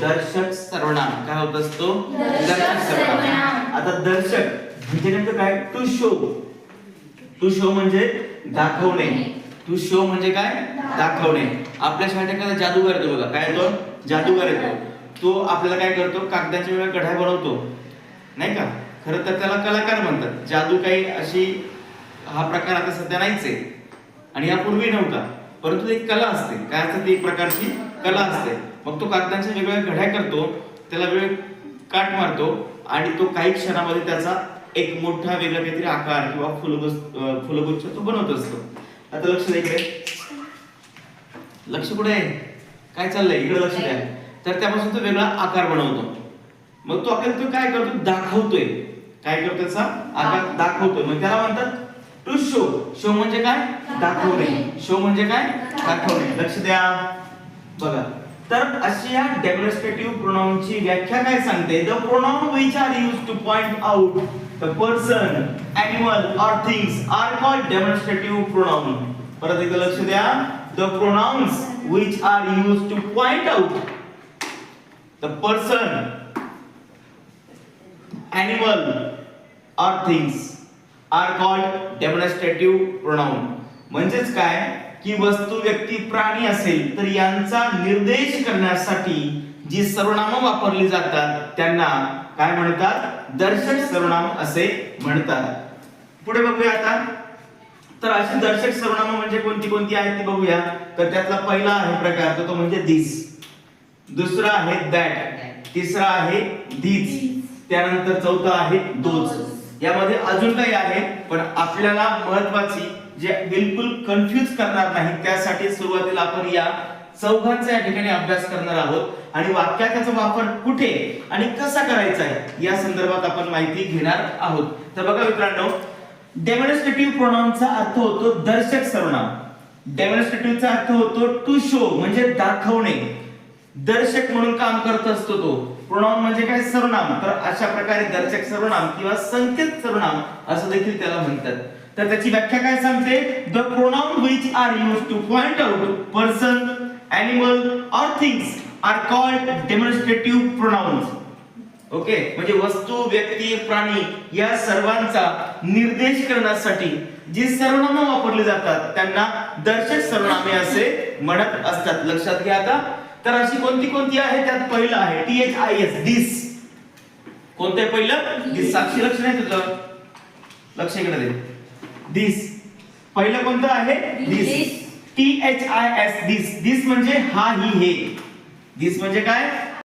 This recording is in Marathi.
दर्शक सर्वनाम. काय होत असतो? दर्शक सर्वनाम. आता दर्शक म्हणजे नेमकं काय? टू शो टू शो म्हणजे दाखवणे. टू शो म्हणजे काय? दाखवणे. आपल्या शाळेत एखादा जादूगार येतो बघा. काय येतो? जादूगार येतो. तो आपल्याला काय करतो? कागदाच्या वेळा कढ्या बनवतो. नाही का? खरं तर त्याला कलाकार म्हणतात. जादू काही अशी हा प्रकार आता सध्या नाहीच आहे. आणि यापूर्वी नव्हता. परंतु एक कला असते. काय असते? ती एक प्रकारची कला असते. मग तो कागदांच्या वेगवेगळ्या घड्या करतो त्याला वेळ काट मारतो आणि तो काही क्षणामध्ये त्याचा एक मोठा वेगळा काहीतरी आकार किंवा फुलगुस फुलगुच्छ तो बनवत असतो. आता लक्ष द्या लक्ष कुठे आहे? काय चाललंय? इकडे लक्ष द्या. तर त्यापासून तो वेगळा आकार बनवतो. मग तो आपल्याला तो काय करतो? दाखवतोय. काय करतो त्याचा? आकार दाखवतोय. मग त्याला म्हणतात टू शो शो म्हणजे काय? दाखवणे. शो म्हणजे काय? दाखवणे. लक्ष द्या. बघा. तर अशी या डेमॉन्स्ट्रेटिव्ह प्रोनाउनची व्याख्या काय सांगते? The pronoun which are use to point out the person animal or things are called demonstrative pronoun परत एकदा लक्ष द्या. The pronouns which are use to point out the person animal or things are called demonstrative pronoun. म्हणजेच काय? की वस्तू व्यक्ती प्राणी असेल तर यांचा निर्देश करण्यासाठी जी सर्वनामं वापरली जातात त्यांना काय म्हणतात? दर्शक सर्वनाम असे म्हणतात. पुढे बघूया आता. तर अशी दर्शक सर्वनामं म्हणजे कोणती कोणती आहेत ती बघूया. तर त्यातला पहिला आहे प्रकार तो तो म्हणजे दिस दुसरा आहे दॅट. तिसरा आहे धीच. त्यानंतर चौथा आहे दोज. यामध्ये अजून काही आहे पण आपल्याला महत्वाची जे बिलकुल कन्फ्युज करणार नाही त्यासाठी सुरुवातीला आपण या चौघांचा या ठिकाणी अभ्यास करणार आहोत. आणि वाक्यात त्याचा वापर कुठे आणि कसा करायचा आहे या संदर्भात आपण माहिती घेणार आहोत. तर बघा मित्रांनो डेमॉन्स्ट्रेटिव्ह प्रोनाउनचा अर्थ होतो दर्शक सर्वनाम. डेमॉन्स्ट्रेटिव्हचा अर्थ होतो टू शो म्हणजे दाखवणे. दर्शक म्हणून काम करत असतो तो. प्रोनाउन म्हणजे काय? सर्वनाम. तर अशा प्रकारे दर्शक सर्वनाम किंवा संकेत सर्वनाम असं देखील त्याला म्हणतात. तर त्याची व्याख्या काय सांगते? The pronoun which are use to point out person animal or things are called demonstrative pronouns okay म्हणजे वस्तू व्यक्ती प्राणी या सर्वांचा निर्देश करण्यासाठी जी सर्वनाम वापरली जातात त्यांना दर्शक सर्वनामे असे म्हणत असतात. लक्षात घ्या आता. तर अशी कोणती कोणती आहे? त्यात पहिलं आहे T H I S this कोणतं पहिलं? दिस साक्षी लक्ष नाही तुझं. लक्ष इकडे दे. दिस पहिलं कोणतं आहे? This This. T H I S this this म्हणजे हा ही हे. दिस म्हणजे काय?